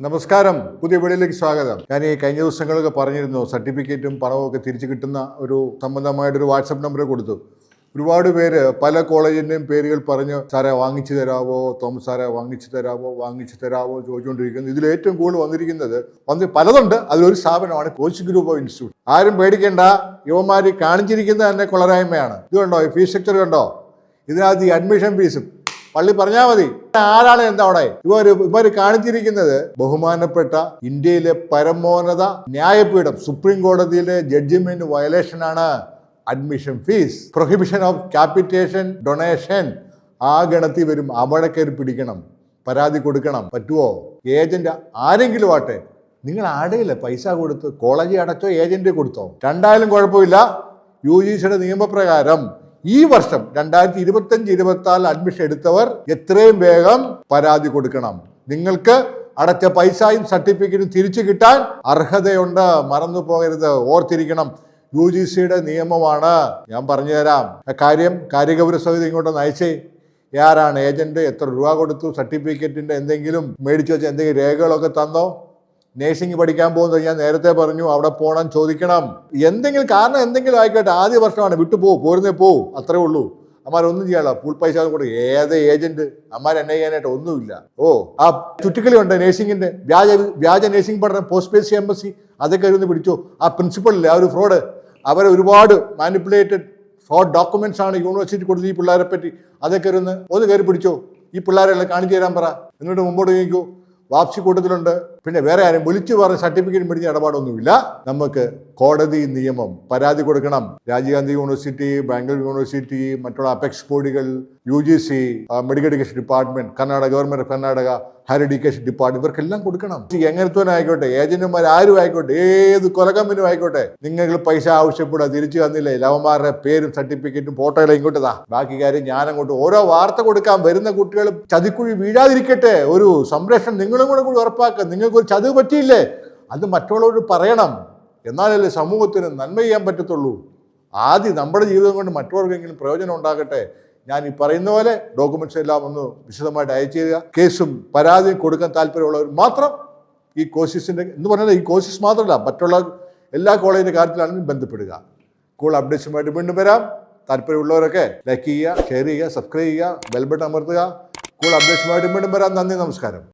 നമസ്കാരം. പുതിയ വീഡിയോയിലേക്ക് സ്വാഗതം. ഞാൻ ഈ കഴിഞ്ഞ ദിവസങ്ങളൊക്കെ പറഞ്ഞിരുന്നു സർട്ടിഫിക്കറ്റും പണവും ഒക്കെ തിരിച്ചു കിട്ടുന്ന ഒരു സംബന്ധമായിട്ടൊരു വാട്സപ്പ് നമ്പർ കൊടുത്തു. ഒരുപാട് പേര് പല കോളേജിന്റെയും പേരുകൾ പറഞ്ഞു സാറെ വാങ്ങിച്ചു തരാവോ? തോമസ് സാറെ വാങ്ങിച്ചു തരാവോ? വാങ്ങിച്ചു തരാവോ? ചോദിച്ചുകൊണ്ടിരിക്കുന്നു. ഇതിൽ ഏറ്റവും കൂടുതൽ വന്നിരിക്കുന്നത് വന്ന് പലതുണ്ട്. അതിലൊരു സ്ഥാപനമാണ് കോച്ച് ഗ്രൂപ്പ് ഓഫ് ഇൻസ്റ്റിറ്റ്യൂട്ട്. ആരും പേടിക്കേണ്ട യുവമാര് കാണിച്ചിരിക്കുന്നത് തന്നെ കൊളരായ്മയാണ് ഇത് കണ്ടോ? ഈ ഫീസ് സ്ട്രക്ചർ കണ്ടോ? ഇതിനകത്ത് ഈ അഡ്മിഷൻ ഫീസും പള്ളി പറഞ്ഞാൽ മതി. ആരാണ് എന്താ അവിടെ? ഇവർ ഇവർ കാണിച്ചിരിക്കുന്നത് ബഹുമാനപ്പെട്ട ഇന്ത്യയിലെ പരമോന്നത ന്യായപീഠം സുപ്രീം കോടതിയിലെ ജഡ്ജിമെന്റ് വയലേഷൻ ആണ് admission fees prohibition of capitation donation ആ ഗണത്തിൽ വരും അവിടെ കയറി പിടിക്കണം പരാതി കൊടുക്കണം. പറ്റുമോ ഏജന്റ് ആരെങ്കിലും ആട്ടെ നിങ്ങൾ ആടെയില്ല പൈസ കൊടുത്ത് കോളേജ് അടച്ചോ ഏജന്റ് കൊടുത്തോ? രണ്ടായാലും കുഴപ്പമില്ല. യു ജി സിയുടെ നിയമപ്രകാരം ഈ വർഷം രണ്ടായിരത്തി ഇരുപത്തഞ്ച് ഇരുപത്തി ആറ് അഡ്മിഷൻ എടുത്തവർ എത്രയും വേഗം പരാതി കൊടുക്കണം. നിങ്ങൾക്ക് അടച്ച പൈസയും സർട്ടിഫിക്കറ്റും തിരിച്ചു കിട്ടാൻ അർഹതയുണ്ട്. മറന്നു പോകരുത്. ഓർത്തിരിക്കണം. യു ജി സിയുടെ നിയമമാണ്. ഞാൻ പറഞ്ഞുതരാം. തരാം കാര്യം കാര്യഗൗര സമിതി ഇങ്ങോട്ട് അയച്ചേ. ആരാണ് ഏജന്റ് എത്ര രൂപ കൊടുത്തു? സർട്ടിഫിക്കറ്റിന്റെ എന്തെങ്കിലും മേടിച്ചു വെച്ച എന്തെങ്കിലും രേഖകളൊക്കെ തന്നോ? നേഴ്സിംഗ് പഠിക്കാൻ പോകുന്നത് ഞാൻ നേരത്തെ പറഞ്ഞു അവിടെ പോകണം ചോദിക്കണം. എന്തെങ്കിലും കാരണം എന്തെങ്കിലും ആയിക്കോട്ടെ ആദ്യ വർഷമാണ് വിട്ടു പോ പോരുന്നേ പോ. അത്രേ ഉള്ളൂ. അമ്മാരൊന്നും ചെയ്യാനുള്ള പൂൾ പൈസ കൂടെ. ഏത് ഏജന്റ് അമ്മാർ എന്നെ ചെയ്യാനായിട്ട് ഒന്നുമില്ല. ഓ ആ ചുറ്റിക്കളി ഉണ്ട് നേഴ്സിംഗിന്റെ വ്യാജ വ്യാജ നേഴ്സിംഗ് പഠനം പോസ്റ്റ് പേസ് എംബസി അതൊക്കെ ഒന്ന് പിടിച്ചു. ആ പ്രിൻസിപ്പളില്ലേ ആ ഒരു ഫ്രോഡ് അവരെ ഒരുപാട് മാനിപ്പുലേറ്റഡ് ഫ്രോഡ് ഡോക്യുമെന്റ്സ് ആണ് യൂണിവേഴ്സിറ്റി കൊടുത്തത് ഈ പിള്ളേരെ പറ്റി. അതൊക്കെ ഒന്ന് ഒന്ന് കയറി പിടിച്ചോ. ഈ പിള്ളേരെല്ലാം കാണിച്ചു തരാൻ പറ. എന്നിട്ട് മുമ്പോട്ട് നീക്കൂ. വാപ്സി കൂട്ടത്തിലുണ്ട്. പിന്നെ വേറെ ആരും വിളിച്ചു പറഞ്ഞ് സർട്ടിഫിക്കറ്റ് മേടിച്ച ഇടപാടൊന്നുമില്ല. നമുക്ക് കോടതി നിയമം പരാതി കൊടുക്കണം. രാജീവ് ഗാന്ധി യൂണിവേഴ്സിറ്റി ബാംഗ്ലൂർ യൂണിവേഴ്സിറ്റി മറ്റുള്ള അപെക്സ് ബോർഡുകൾ U G C medical education department Karnataka government of Karnataka higher education department ഇവർക്കെല്ലാം കൊടുക്കണം. എങ്ങനത്തെ ആയിക്കോട്ടെ ഏജന്റുമാർ ആരും ആയിക്കോട്ടെ ഏത് കൊലകമ്പനും ആയിക്കോട്ടെ നിങ്ങൾ പൈസ ആവശ്യപ്പെടുക തിരിച്ചു തന്നില്ലേ? ലവന്മാരുടെ പേരും സർട്ടിഫിക്കറ്റും ഫോട്ടോകളും ഇങ്ങോട്ട് താ ബാക്കി കാര്യം ഞാൻ അങ്ങോട്ട് ഓരോ വാർത്ത കൊടുക്കാൻ വരുന്ന കുട്ടികൾ ചതിക്കുഴി വീഴാതിരിക്കട്ടെ. ഒരു സംരക്ഷണം നിങ്ങളും കൂടെ കൂടി ഉറപ്പാക്കുക. നിങ്ങൾക്ക് ഒരു ചതിവ് പറ്റിയില്ലേ? അത് മറ്റുള്ളവർ പറയണം. എന്നാലല്ലേ സമൂഹത്തിന് നന്മ ചെയ്യാൻ പറ്റത്തുള്ളൂ. ആദ്യം നമ്മുടെ ജീവിതം കൊണ്ട് മറ്റുള്ളവർക്കെങ്കിലും പ്രയോജനം ഉണ്ടാകട്ടെ. ഞാൻ ഈ പറയുന്ന പോലെ ഡോക്യുമെന്റ്സ് എല്ലാം ഒന്ന് വിശദമായിട്ട് അയച്ചു തരിക. കേസും പരാതിയും കൊടുക്കാൻ താല്പര്യമുള്ളവർ മാത്രം ഈ കോഴ്സിന്റെ എന്ന് പറഞ്ഞാൽ ഈ കോഴ്സസ് മാത്രമല്ല മറ്റുള്ള എല്ലാ കോളേജിന്റെ കാര്യത്തിലാണെങ്കിലും ബന്ധപ്പെടുക. സ്കൂൾ അപ്ഡേറ്റ്സുമായിട്ട് വീണ്ടും വരാം. താല്പര്യമുള്ളവരൊക്കെ ലൈക്ക് ചെയ്യുക ഷെയർ ചെയ്യുക സബ്സ്ക്രൈബ് ചെയ്യുക ബെൽബട്ടൺ അമർത്തുക. സ്കൂൾ അപ്ഡേറ്റ്സുമായിട്ട് വീണ്ടും വരാം. നന്ദി നമസ്കാരം.